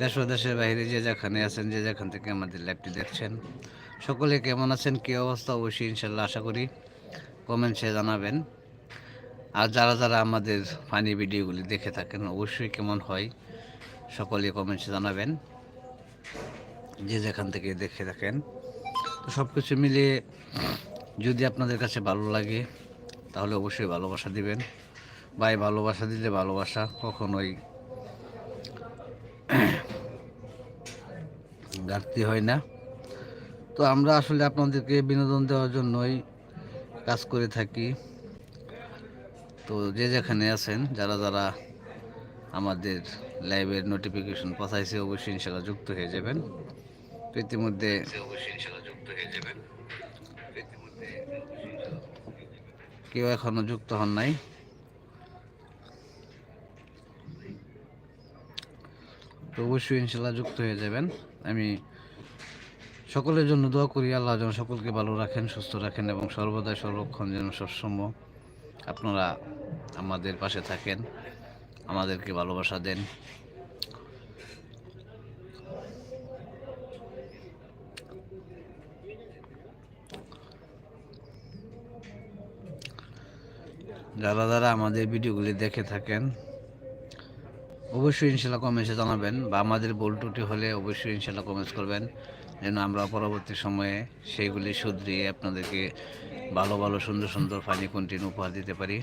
দেশ ও দেশের বাইরে যে যেখানে আছেন, যে যেখান থেকে আমাদের লাইভটি দেখছেন, সকলে কেমন আছেন, কী অবস্থা? অবশ্যই ইনশাল্লাহ আশা করি কমেন্টসে জানাবেন। আর যারা যারা আমাদের ফানি ভিডিওগুলি দেখে থাকেন, অবশ্যই কেমন হয়, সকলে কমেন্টসে জানাবেন। যে যেখান থেকে দেখে থাকেন। তো সব কিছু মিলিয়ে যদি আপনাদের কাছে ভালো লাগে, তাহলে অবশ্যই ভালোবাসা দিবেন। ভাই, ভালোবাসা দিলে ভালোবাসা, কখনোই ঘাটতি হয় না। তো আমরা আসলে আপনাদেরকে বিনোদন দেওয়ার জন্যই কাজ করে থাকি। তো যে যেখানে আছেন, যারা যারা আমাদের লাইভের নোটিফিকেশন পাঠাইছে অবশ্যই ইনশাল্লাহ যুক্ত হয়ে যাবেন। তো ইতিমধ্যে কেউ এখনও যুক্ত হন নাই। তো অবশ্যই ইনশাল্লাহ যুক্ত হয়ে যাবেন। আমি সকলের জন্য দোয়া করি, আল্লাহ যেন সকলকে ভালো রাখেন, সুস্থ রাখেন এবং সর্বদাই সর্বক্ষণ যেন সবসময় আপনারা আমাদের পাশে থাকেন, আমাদেরকে ভালোবাসা দেন। যারা যারা আমাদের ভিডিওগুলি দেখে থাকেন অবশ্যই ইনশাল্লাহ কমেন্টসে জানাবেন বা আমাদের ভুল টুটি হলে অবশ্যই ইনশাল্লাহ কমেন্টস করবেন। যেন আমরা পরবর্তী সময়ে সেইগুলি শুধরিয়ে আপনাদেরকে ভালো ভালো সুন্দর সুন্দর ফানি কন্টিনিউ উপহার দিতে পারি।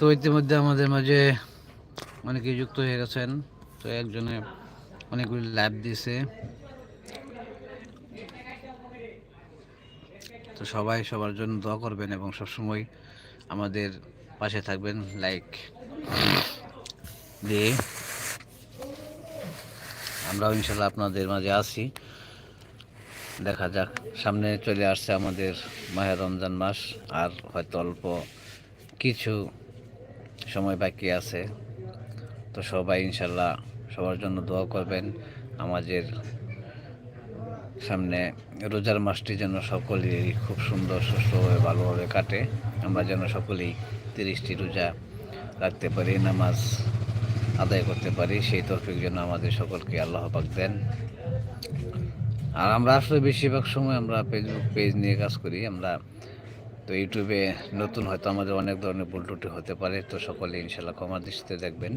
তো ইতিমধ্যে আমাদের মাঝে অনেকেই যুক্ত হয়ে গেছেন। তো একজনে অনেকগুলি লাইভ দিয়েছে তো সবাই সবার জন্য দোয়া করবেন এবং সবসময় আমাদের পাশে থাকবেন। লাইক দিয়ে আমরাও ইনশাল্লাহ আপনাদের মাঝে আছি। দেখা যাক, সামনে চলে আসছে আমাদের মাহের রমজান মাস। আর হয়তো অল্প কিছু সময় বাকি আছে। তো সবাই ইনশাল্লাহ সবার জন্য দোয়া করবেন। আমাদের সামনে রোজার মাসটি যেন সকলেই খুব সুন্দর সুস্থভাবে ভালোভাবে কাটে। আমরা যেন সকলেই তিরিশটি রোজা রাখতে পারি, নামাজ আদায় করতে পারি, সেই তরফিক যেন আমাদের সকলকে আল্লাহ পাক দেন। আর আমরা আসলে বেশিরভাগ সময় আমরা ফেসবুক পেজ নিয়ে কাজ করি। আমরা তো ইউটিউবে নতুন হয়তো আমাদের অনেক ধরনের ভুল হতে পারে, তো সকলে ইনশাল্লাহ ক্ষমা দৃষ্টিতে দেখবেন।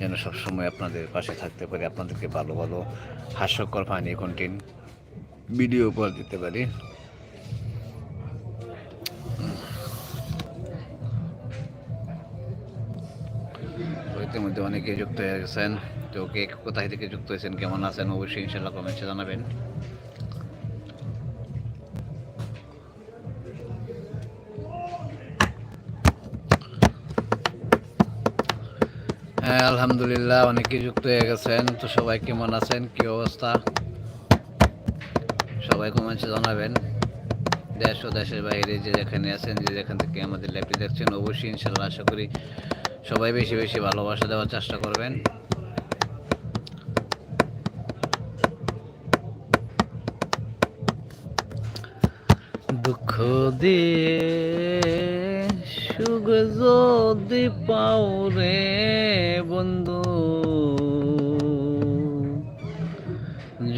যেন সবসময় আপনাদের পাশে থাকতে পারি, আপনাদেরকে ভালো ভালো, হাস্যকর ফানি কন্টেন্ট ভিডিও উপহার দিতে পারি। ইতিমধ্যে অনেকে যুক্ত হয়ে গেছেন, তো কে কোথায় থেকে যুক্ত হয়েছেন, কেমন আছেন, অবশ্যই ইনশাল্লাহ কমেন্টসে জানাবেন। হ্যাঁ আলহামদুলিল্লাহ অনেকেই যুক্ত হয়ে গেছেন। তো সবাই কেমন আছেন? কি অবস্থা? সবাই কমেন্টসে জানাবেন। দেশ ও দেশের বাইরে যে যেখানে আছেন, যে যেখান থেকে আমাদের ল্যাপটি দেখছেন, অবশ্যই ইনশাল্লাহ আশা করি সবাই বেশি বেশি ভালোবাসা দেওয়ার চেষ্টা করবেন। দুঃখ দিয়ে সুখ যদি পাও রে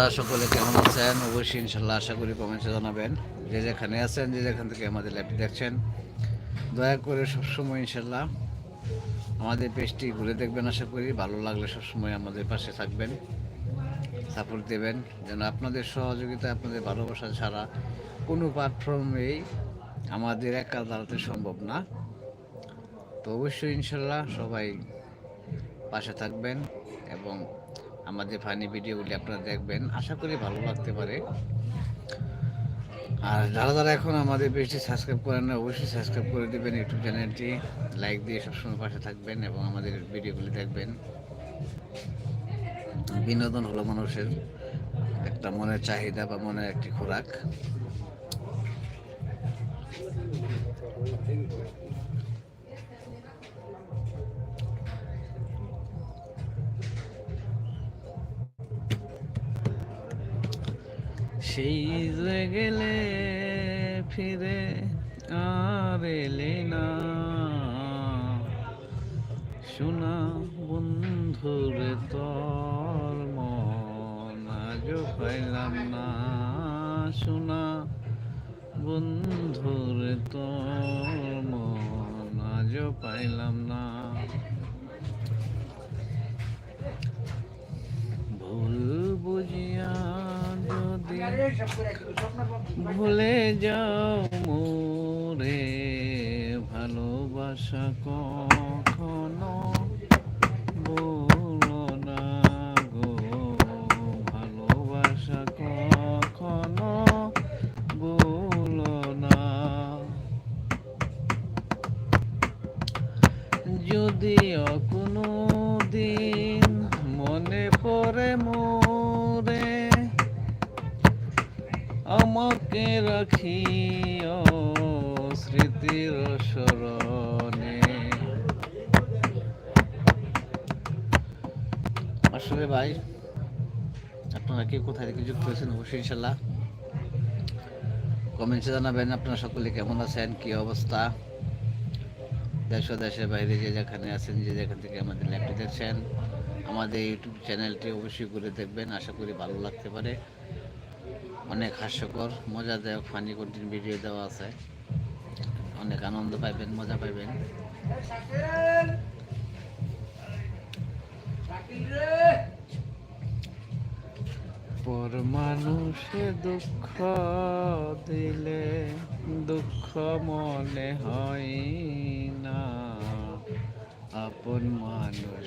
কি সকলে কেমন আছেন? অবশ্যই ইনশাল্লাহ আশা করি কমেন্টে জানাবেন। যে যেখানে আছেন, যে যেখান থেকে আমাদের ল্যাবটি দেখছেন, দয়া করে সবসময় ইনশাল্লাহ আমাদের পেজটি ঘুরে দেখবেন, আশা করি। ভালো লাগলে সবসময় আমাদের পাশে থাকবেন সাপোর্ট দেবেন, যেন আপনাদের সহযোগিতা, আপনাদের ভালোবাসা ছাড়া কোনো প্ল্যাটফর্মেই আমাদের একা দাঁড়াতে সম্ভব না। তো অবশ্যই ইনশাল্লাহ সবাই পাশে থাকবেন এবং আমাদের ফানি ভিডিওগুলি আপনারা দেখবেন। আশা করি ভালো লাগতে পারে। আর যারা যারা এখন আমাদের পেজটি সাবস্ক্রাইব করেন না, অবশ্যই সাবস্ক্রাইব করে দেবেন ইউটিউব চ্যানেলটি। লাইক দিয়ে সবসময় পাশে থাকবেন এবং আমাদের ভিডিওগুলি দেখবেন। বিনোদন হলো মানুষের একটা মনের চাহিদা বা মনের একটি খোরাক। সেই যে গেলে ফিরে আর না। শোনা বন্ধুরে তোর, মন আজও পাইলাম না। শোনা বন্ধুরে তোর, মন আজও পাইলাম না। ভুলে যাও মোরে, ভালোবাসা কখনো বলো না গো। ভালোবাসা কখনো বলো না। যদিও কোনো দিন মনে পড়ে মোরে আমাকে রাখিও স্মৃতির স্মরণে। আসলে ভাই, আপনারা কে কোথায় থেকে যুক্ত হয়েছেন অবশ্যই ইনশাল্লাহ কমেন্টসে জানাবেন। আপনারা সকলে কেমন আছেন? কি অবস্থা? দেশ দেশের বাইরে যে যেখানে আছেন, যে যেখান থেকে আমাদের ল্যাপটি দেখছেন, আমাদের ইউটিউব চ্যানেলটি অবশ্যই করে দেখবেন। আশা করি ভালো লাগতে পারে। অনেক হাস্যকর, মজাদায়ক ফানি কন্টেন্ট ভিডিও দেওয়া আছে। অনেক আনন্দ পাইবেন, মজা পাইবেন। পর মানুষে দুঃখ দিলে, দুঃখ মনে হয় না। আপন মানুষ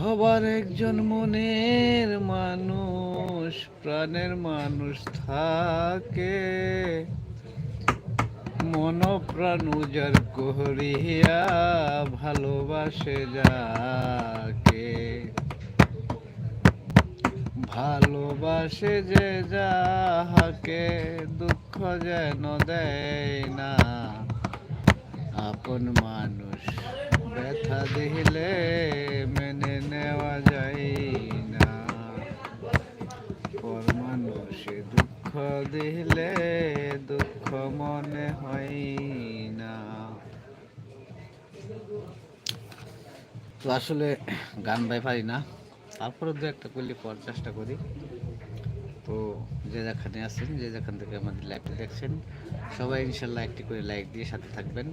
সবার একজন মনের মানুষ, প্রাণের মানুষ থাকে। মন প্রাণ উজার করিয়া ভালোবাসে যাকে। ভালোবাসে যে যাহাকে, দুঃখ যেন দেয় না। আপন মানুষ ব্যথা দিলে নেওয়া যায় না। পর দুঃখ দিলে দুঃখ মনে হয় না। তো আসলে গান বাই পারি না, তারপরে দু একটা করলে পর চেষ্টা করি। তো যে যেখানে আছেন, যে যেখান থেকে আমাদের লাইভটা দেখছেন, সবাই ইনশাল্লাহ একটি করে লাইক দিয়ে সাথে থাকবেন।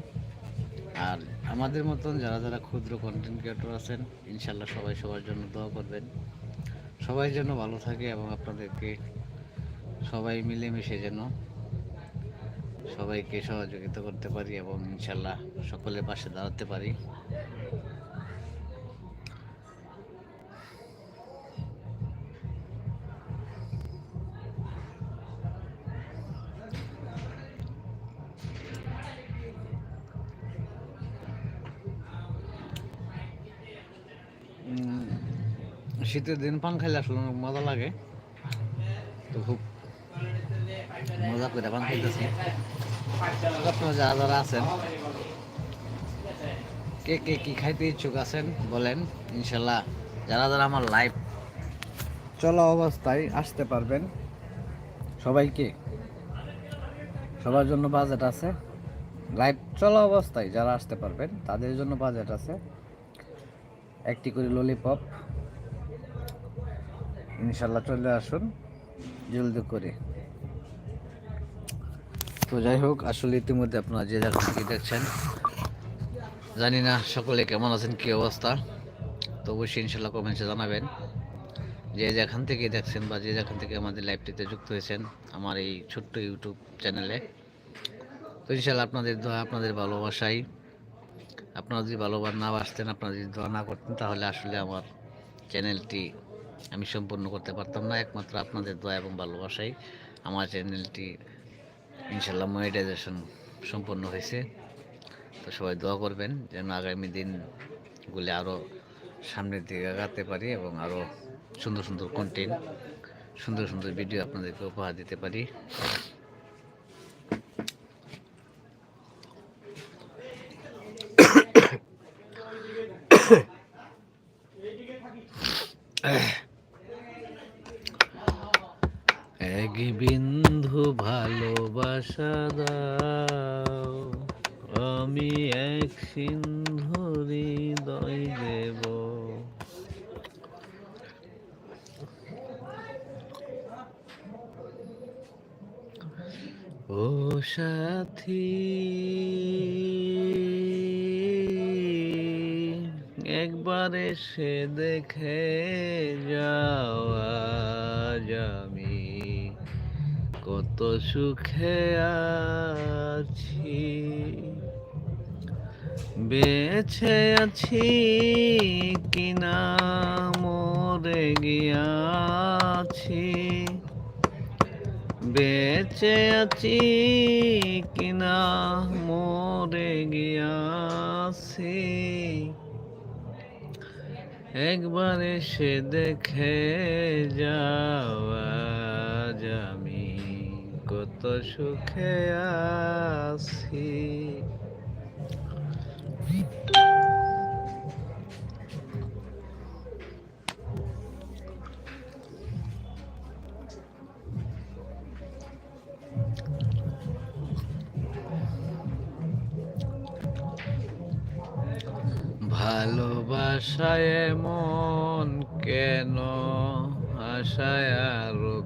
আর আমাদের মতন যারা যারা ক্ষুদ্র কন্টেন্ট ক্রিয়েটর আছেন ইনশাল্লাহ সবাই সবার জন্য দোয়া করবেন। সবাই যেন ভালো থাকে এবং আপনাদেরকে সবাই মিলেমিশে যেন সবাইকে সহযোগিতা করতে পারি এবং ইনশাল্লাহ সকলের পাশে দাঁড়াতে পারি। শীতের দিন পান খাইলে আসলে অনেক মজা লাগে। তো খুব মজা করে পান খাইতেছি। আপনারা যারা যারা আছেন, কে কে কি খাইতে ইচ্ছুক আছেন বলেন, ইনশাল্লাহ। যারা যারা আমার লাইভ চলা অবস্থায় আসতে পারবেন, সবাইকে সবার জন্য বাজেট আছে। লাইভ চলা অবস্থায় যারা আসতে পারবেন, তাদের জন্য বাজেট আছে। একটি করে ললিপপ ইনশাল্লাহ চলে আসুন, জলদি করে। তো যাই হোক, আসলে ইতিমধ্যে আপনারা যে থেকে দেখছেন, জানি না সকলে কেমন আছেন, কি অবস্থা। তো অবশ্যই ইনশাল্লাহ কমেন্টসে জানাবেন যে যেখান থেকে দেখছেন বা যে যেখান থেকে আমাদের লাইভটিতে যুক্ত হয়েছেন আমার এই ছোট্ট ইউটিউব চ্যানেলে তো ইনশাল্লাহ আপনাদের দোয়া, আপনাদের ভালোবাসাই। আপনারা যদি ভালোবাসা না বাসতেন, আপনারা যদি দোয়া না করতেন, তাহলে আসলে আমার চ্যানেলটি আমি সম্পূর্ণ করতে পারতাম না একমাত্র আপনাদের দোয়া এবং ভালোবাসাই আমার চ্যানেলটি ইনশাল্লাহ মনিটাইজেশন সম্পন্ন হয়েছে তো সবাই দোয়া করবেন যেন আগামী দিনগুলি আরও সামনের দিকে আগাতে পারি এবং আরও সুন্দর সুন্দর কন্টেন্ট সুন্দর সুন্দর ভিডিও আপনাদেরকে উপহার দিতে পারি এক বিন্ধু ভালোবাসা দাও। আমি এক সিন্ধু হৃদয় দেব। ও সাথী একবার সে দেখে যাও আজ আমি। কত সুখে আছি। বেছে আছি কিনা মরে গিয়াছি। বেঁচে আছি কিনা মরে গিয়াছি। একবার এসে দেখে যাওয়া আমি কত সুখে আছি। ভালোবাসায় এমন কেন? আশায় আরও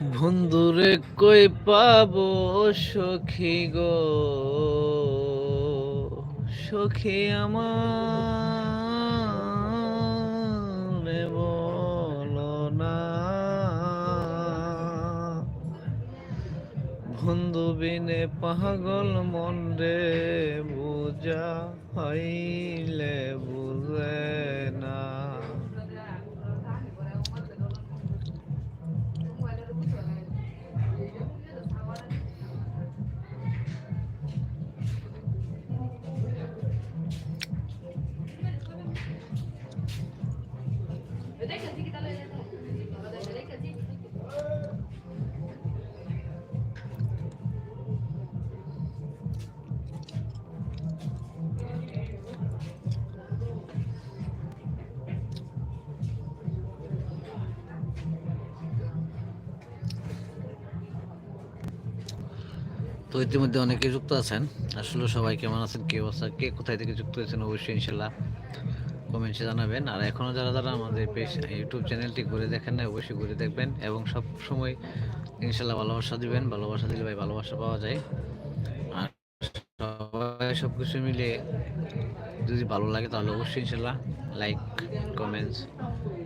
বন্ধুরে কই পাবো সখী গো? সখী আমার বলো না। বন্ধু বিনে পাগল মন রে বুঝা হইলে বুঝে তো ইতিমধ্যে অনেকে যুক্ত আছেন। আসলে সবাই কেমন আছেন, কে অবস্থা, কে কোথায় থেকে যুক্ত হয়েছেন অবশ্যই ইনশাল্লাহ কমেন্টসে জানাবেন। আর এখনও যারা যারা আমাদের পেজ ইউটিউব চ্যানেলটি ঘুরে দেখেন না অবশ্যই ঘুরে দেখবেন এবং সব সময় ইনশাল্লাহ ভালোবাসা দিবেন। ভালোবাসা দিলে ভাই ভালোবাসা পাওয়া যায়। আর সবাই সব কিছু মিলিয়ে যদি ভালো লাগে তাহলে অবশ্যই ইনশাল্লাহ লাইক, কমেন্টস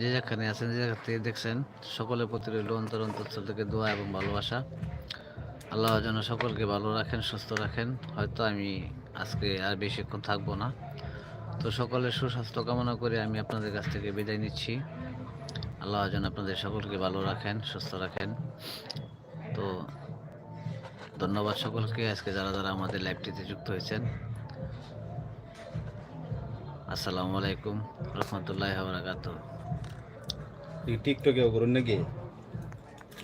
যে যেখানে আছেন, যে যেখান থেকে দেখছেন, সকলের প্রতি রইল অন্তর অন্তর থেকে দোয়া এবং ভালোবাসা। আল্লাহ যেন সকলকে ভালো রাখেন, সুস্থ রাখেন। হয়তো আমি আজকে আর বেশিক্ষণ থাকব না। তো সকলের সুস্বাস্থ্য কামনা করে আমি আপনাদের কাছ থেকে বিদায় নিচ্ছি। আল্লাহ যেন আপনাদের সকলকে ভালো রাখেন, সুস্থ রাখেন। তো ধন্যবাদ সকলকে। আজকে যারা যারা আমাদের লাইভটিতে যুক্ত হয়েছেন, আসসালামু আলাইকুম রহমতুল্লাহ বারাকাতুহ। টিকটকেও করুন নাকি?